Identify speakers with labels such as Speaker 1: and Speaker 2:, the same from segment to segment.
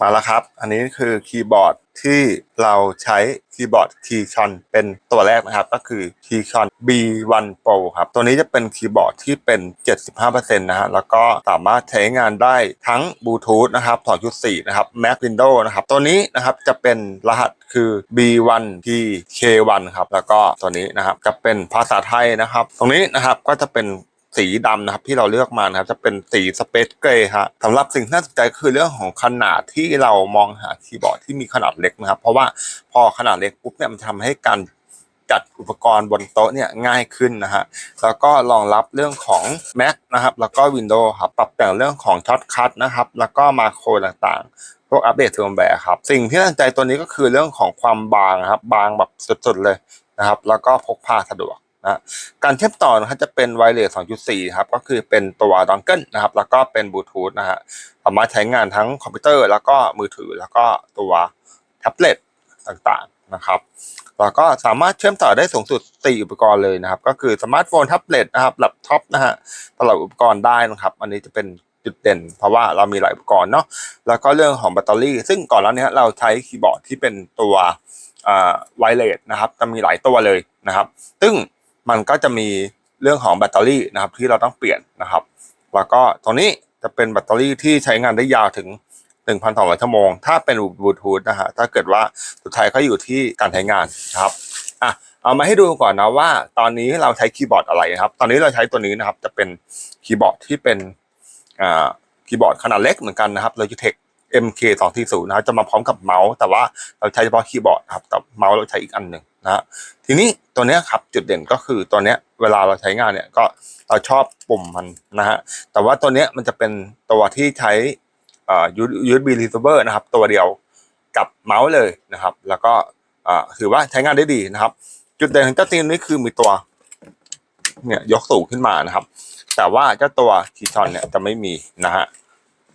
Speaker 1: มาแล้วครับ อันนี้คือคีย์บอร์ดที่เราใช้คีย์บอร์ดคีย์ชอนเป็นตัวแรกนะครับ ก็คือคีย์ชอน B1 Pro ครับ ตัวนี้จะเป็นคีย์บอร์ดที่เป็น 75%นะฮะแล้วก็สามารถใช้งานได้ทั้งบลูทูธนะครับ 2.4 นะครับ Mac Windows นะครับ ตัวนี้นะครับจะเป็นรหัสคือ B1 T K1 ครับ แล้วก็ตัวนี้นะครับจะเป็นภาษาไทยนะครับ ตรงนี้นะครับก็จะเป็น สีดำนะครับ ที่เราเลือกมานะครับ จะเป็นสีสเปซเกรย์ฮะสำหรับสิ่งที่น่าสนใจก็คือเรื่องของขนาดที่เรามองหาคีย์บอร์ดที่มีขนาดเล็กนะครับ เพราะว่าพอขนาดเล็กปุ๊บเนี่ยมันทำให้การจัดอุปกรณ์บนโต๊ะเนี่ยง่ายขึ้นนะฮะ แล้วก็รองรับเรื่องของ Mac นะครับ แล้วก็ Windows ครับปรับแต่งเรื่องของช็อตคัทนะครับ แล้วก็มาโครต่างๆ พวกอัปเดตเทอร์มแวร์ครับ สิ่งที่น่าสนใจตัวนี้ก็คือเรื่องของความบางครับ บางแบบสุดๆเลยนะครับ แล้วก็พกพาสะดวก นะการเชื่อมต่อนะครับจะเป็นไวเลส2.4 ครับ ก็คือเป็นตัวดองเกิลนะครับ แล้วก็เป็นบลูทูธนะฮะสามารถใช้งานทั้งคอมพิวเตอร์ แล้วก็มือถือแล้วก็ตัวแท็บเล็ตต่างๆนะครับแล้วก็สามารถเชื่อมต่อได้สูงสุด 4 อุปกรณ์เลยนะครับ ก็คือสมาร์ทโฟนแท็บเล็ตนะครับแล็ปท็อปนะฮะตลอดอุปกรณ์ได้นะครับ อันนี้จะเป็นจุดเด่น เพราะว่าเรามีหลายอุปกรณ์เนาะแล้วก็เรื่องของแบตเตอรี่ ซึ่งก่อนแล้วเนี้ยเราใช้คีย์บอร์ดที่เป็นตัวไวเลสนะครับ จะมีหลายตัวเลยนะครับ ซึ่ง มันก็จะมีเรื่องของแบตเตอรี่นะครับที่เราต้องเปลี่ยนนะครับ แล้วก็ตรงนี้จะเป็นแบตเตอรี่ที่ใช้งานได้ยาวถึง 1,200 ชั่วโมง ถ้าเป็นบลูทูธนะฮะถ้าเกิดว่าสุดท้ายก็อยู่ที่การใช้งานนะครับอะเอามาให้ดูก่อนนะว่า ตอนนี้เราใช้คีย์บอร์ดอะไรนะครับ ตอนนี้เราใช้ตัวนี้นะครับ จะเป็นคีย์บอร์ดที่เป็นอ่าคีย์บอร์ดขนาดเล็กเหมือนกันนะครับ Logitech MK 2 4 0นะครับจะมาพร้อมกับเมาส์แต่ว่าเราใช้เฉพาะคีย์บอร์ดครับแต่เมาส์เราใช้อีกอันหนึ่ง นะทีนี้ตัวเนี้ยครับจุดเด่นก็คือตัวเนี้ยเวลาเราใช้งานเนี่ยก็เราชอบปุ่มมันนะฮะแต่ว่าตัวเนี้ยมันจะเป็นตัวที่ใช้อ่า USB receiver นะครับ ตัวเดียวกับเมาส์เลยนะครับ แล้วก็อ่าถือว่าใช้งานได้ดีนะครับ จุดเด่นของเจ้าตีนนี้คือมีตัวเนี่ยยกสูงขึ้นมานะครับ แต่ว่าเจ้าตัวคีย์ชอนเนี่ยจะไม่มีนะฮะ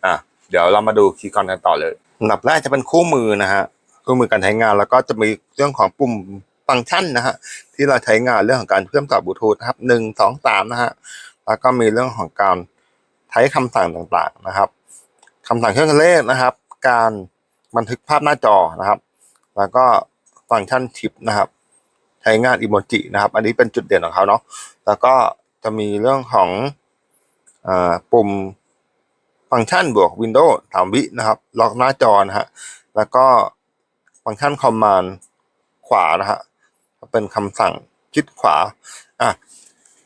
Speaker 1: อะเดี๋ยวเรามาดูคีย์คอนกันต่อเลยอันดับแรกจะเป็นคู่มือนะฮะคู่มือการใช้งานแล้วก็จะมีเรื่องของปุ่ม ฟังก์ชันนะฮะที่เราใช้งานเรื่องของการเชื่อมต่อบลูทูธนะครับหนึ่งสองสามนะฮะแล้วก็มีเรื่องของการใช้คำสั่งต่างๆนะครับคำสั่งเครื่องเลขนะครับ การบันทึกภาพหน้าจอนะครับ แล้วก็ฟังก์ชันชิปนะครับ ใช้งานอีโมจินะครับ อันนี้เป็นจุดเด่นของเขาเนาะแล้วก็จะมีเรื่องของอ่าปุ่มฟังก์ชันบวก Windows สามวินะครับ ล็อกหน้าจอนะฮะแล้วก็ฟังก์ชันคอมมานด์ขวานะฮะ เป็นคำสั่งคลิดขวาอะ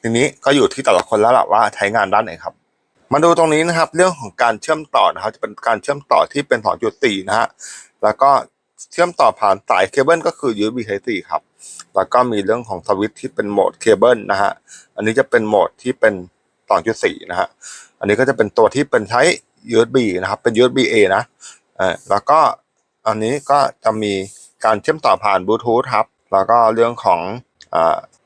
Speaker 1: ทีนี้ก็อยู่ที่แต่ละคนแล้วล่ะว่าใช้งานด้านไหนครับ มาดูตรงนี้นะครับ เรื่องของการเชื่อมต่อนะครับ จะเป็นการเชื่อมต่อที่เป็น2.4นะฮะแล้วก็เชื่อมต่อผ่านสายเคเบิลก็คือ USB Type C ครับ แล้วก็มีเรื่องของสวิตช์ที่เป็นโหมดเคเบิลนะฮะ อันนี้จะเป็นโหมดที่เป็น 2.4 นะฮะ อันนี้ก็จะเป็นตัวที่เป็นใช้ USB นะครับ เป็น USB A นะเออแล้วก็อันนี้ก็จะมีการเชื่อมต่อผ่านบลูทูธครับ แล้วก็เรื่องของอ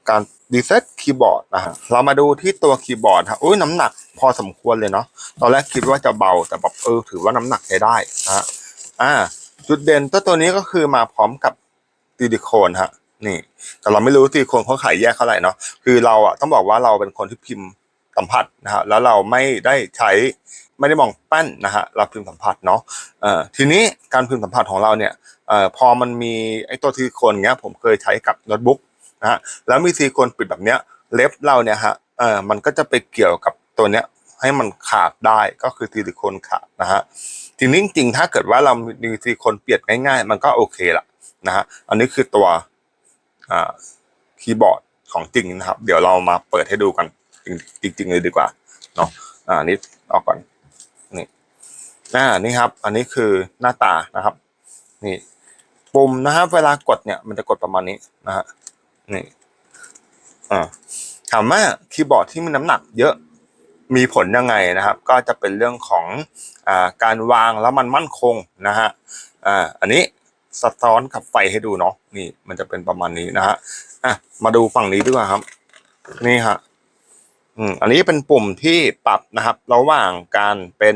Speaker 1: การรีเซ็ตคีย์บอร์ดนะฮะเรามาดูที่ตัวคีย์บอร์ดฮะอุ้ยน้ำหนักพอสมควรเลยเนาะตอนแรกคิดว่าจะเบาแต่แบบเออถือว่าน้ำหนักใช้ได้นะฮะอ่า จุดเด่นตัวตัวนี้ก็คือมาพร้อมกับซิลิโคนฮะนี่ แต่เราไม่รู้ซิลิโคนเขาขายแยกเท่าไหร่เนาะคือเราอะต้องบอกว่าเราเป็นคนที่พิมพ์ สัมผัสนะฮะแล้วเราไม่ได้ใช้ไม่ได้มองแป้นนะฮะเราพิมพ์สัมผัสเนาะเอ่อทีนี้การพิมพ์สัมผัสของเราเนี่ยเอ่อพอมันมีไอ้ตัวซิลิโคนเงี้ยผมเคยใช้กับโน้ตบุ๊กนะฮะแล้วมีซิลิโคนปิดแบบเนี้ยเล็บเราเนี่ยฮะเอ่อมันก็จะไปเกี่ยวกับตัวเนี้ยให้มันขาดได้ก็คือซิลิโคนขาดนะฮะทีนี้จริงๆถ้าเกิดว่าเรามีซิลิโคนเปลี่ยนง่าย ๆ มันก็โอเคละนะฮะอันนี้คือตัวคีย์บอร์ดของจริงนะครับ เดี๋ยวเรามาเปิดให้ดูกัน จริงๆเลยดีกว่าเนาะอ่านี่ออกก่อนนี่อ่านี่ครับ อันนี้คือหน้าตานะครับ นี่ปุ่มนะครับเวลากดเนี่ยมันจะกดประมาณนี้นะฮะนี่อ่าถามว่าคีย์บอร์ดที่มีน้ำหนักเยอะมีผลยังไงนะครับ ก็จะเป็นเรื่องของอ่าการวางแล้วมันมั่นคงนะฮะอ่าอันนี้สะท้อนกับไฟให้ดูเนาะนี่มันจะเป็นประมาณนี้นะฮะอะมาดูฝั่งนี้ดีกว่าครับ นี่ฮะ อืมอันนี้เป็นปุ่มที่ปรับนะครับ ระหว่างการเป็น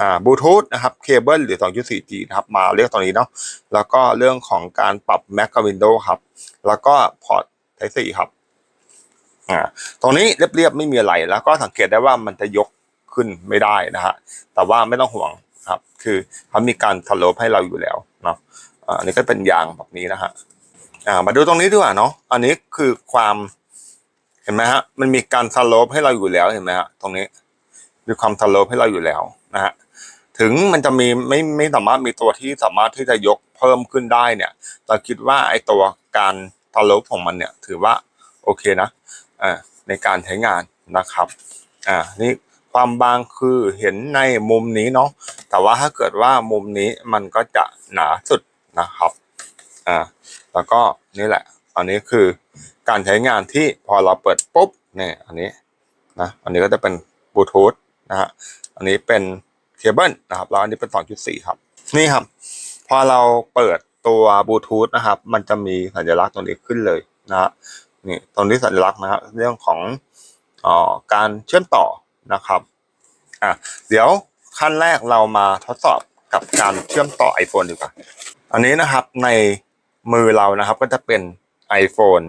Speaker 1: อ่าบลูทูธนะครับเคเบิลหรือ 2.4G นะครับมาเรียกตรงนี้เนาะแล้วก็เรื่องของการปรับ Mac กับ Windows ครับ แล้วก็พอร์ต Type C ครับอ่าตรงนี้เรียบๆไม่มีอะไร แล้วก็สังเกตได้ว่ามันจะยกขึ้นไม่ได้นะฮะแต่ว่าไม่ต้องห่วงครับ คือเขามีการทะลบให้เราอยู่แล้วเนาะอ่าอันนี้ก็เป็นยางแบบนี้นะฮะอ่ามาดูตรงนี้ดีกว่าเนาะอันนี้คือความ ห็นไหมฮะ มันมีการทะลบให้เราอยู่แล้วเห็นไหมฮะ ตรงนี้ มีความทะลบให้เราอยู่แล้วนะฮะ ถึงมันจะมีไม่ไม่สามารถมีตัวที่สามารถที่จะยกเพิ่มขึ้นได้เนี่ย เราคิดว่าไอตัวการทะลบของมันเนี่ย ถือว่าโอเคนะ อ่า ในการใช้งานนะครับ อ่า นี่ความบางคือเห็นในมุมนี้เนาะ แต่ว่าถ้าเกิดว่ามุมนี้มันก็จะหนาสุดนะครับ อ่า แล้วก็นี่แหละ อันนี้คือการใช้งานที่พอเราเปิดปุ๊บเนี่ยอันนี้นะอันนี้ก็จะเป็นบลูทูธนะฮะอันนี้เป็นเคเบิลนะครับแล้วอันนี้เป็น 2.4 ครับ นี่ครับ พอเราเปิดตัวบลูทูธนะครับ มันจะมีสัญลักษณ์ตรงนี้ขึ้นเลยนะฮะนี่ตรงนี้สัญลักษณ์นะครับเรื่องของออการเชื่อมต่อนะครับอะเดี๋ยวขั้นแรกเรามาทดสอบกับการเชื่อมต่อ iPhone ดีกว่า อันนี้นะครับในมือเรานะครับก็จะเป็น iPhone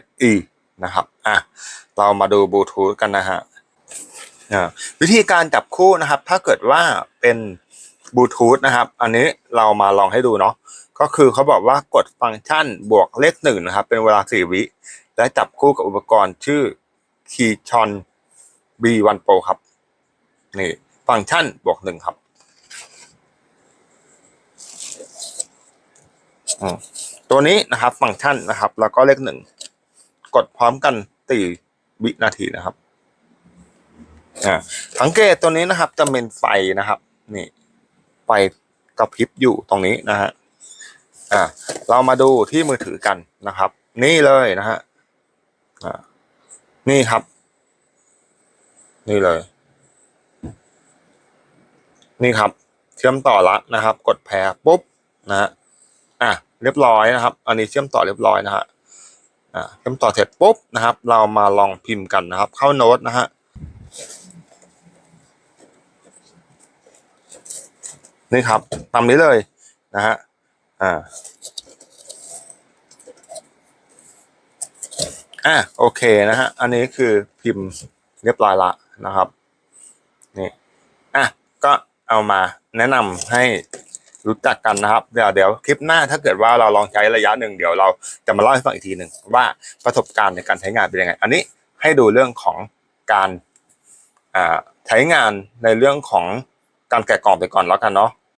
Speaker 1: SE นะครับอะเรามาดูบลูทูธกันนะฮะวิธีการจับคู่นะครับ ถ้าเกิดว่าเป็นบลูทูธนะครับ อันนี้เรามาลองให้ดูเนาะก็คือเขาบอกว่ากดฟังก์ชันบวกเลขหนึ่งนะครับ เป็นเวลาสี่วิ และจับคู่กับอุปกรณ์ชื่อคีชอน B1 Pro ครับ นี่ฟังก์ชันบวกหนึ่งครับอ ตัวนี้นะครับฟังก์ชันนะครับ แล้วก็เลขหนึ่งกดพร้อมกันสี่วินาทีนะครับอ่าสังเกตตัวนี้นะครับ จะเป็นไฟนะครับ นี่ ไฟกระพริบอยู่ตรงนี้นะฮะอ่าเรามาดูที่มือถือกันนะครับ นี่เลยนะฮะอ่านี่ครับ นี่เลย นี่ครับ เชื่อมต่อละนะครับ กดแพรปุ๊บนะฮะอะ เรียบร้อยนะครับ อันนี้เชื่อมต่อเรียบร้อยนะฮะอะเชื่อมต่อเสร็จปุ๊บนะครับ เรามาลองพิมพ์กันนะครับ เข้าโน้ตนะฮะนี่ครับตามนี้เลยนะฮะอ่าอะโอเคนะฮะอันนี้คือพิมพ์เรียบร้อยละนะครับนี่อะก็เอามาแนะนำให้ รู้จักกันนะครับ เดี๋ยวเดี๋ยวคลิปหน้าถ้าเกิดว่าเราลองใช้ระยะหนึ่งเดี๋ยวเราจะมาเล่าให้ฟังอีกทีหนึ่งว่าประสบการณ์ในการใช้งานเป็นยังไง อันนี้ให้ดูเรื่องของการใช้งานในเรื่องของการแกะกล่องไปก่อนแล้วกันเนาะ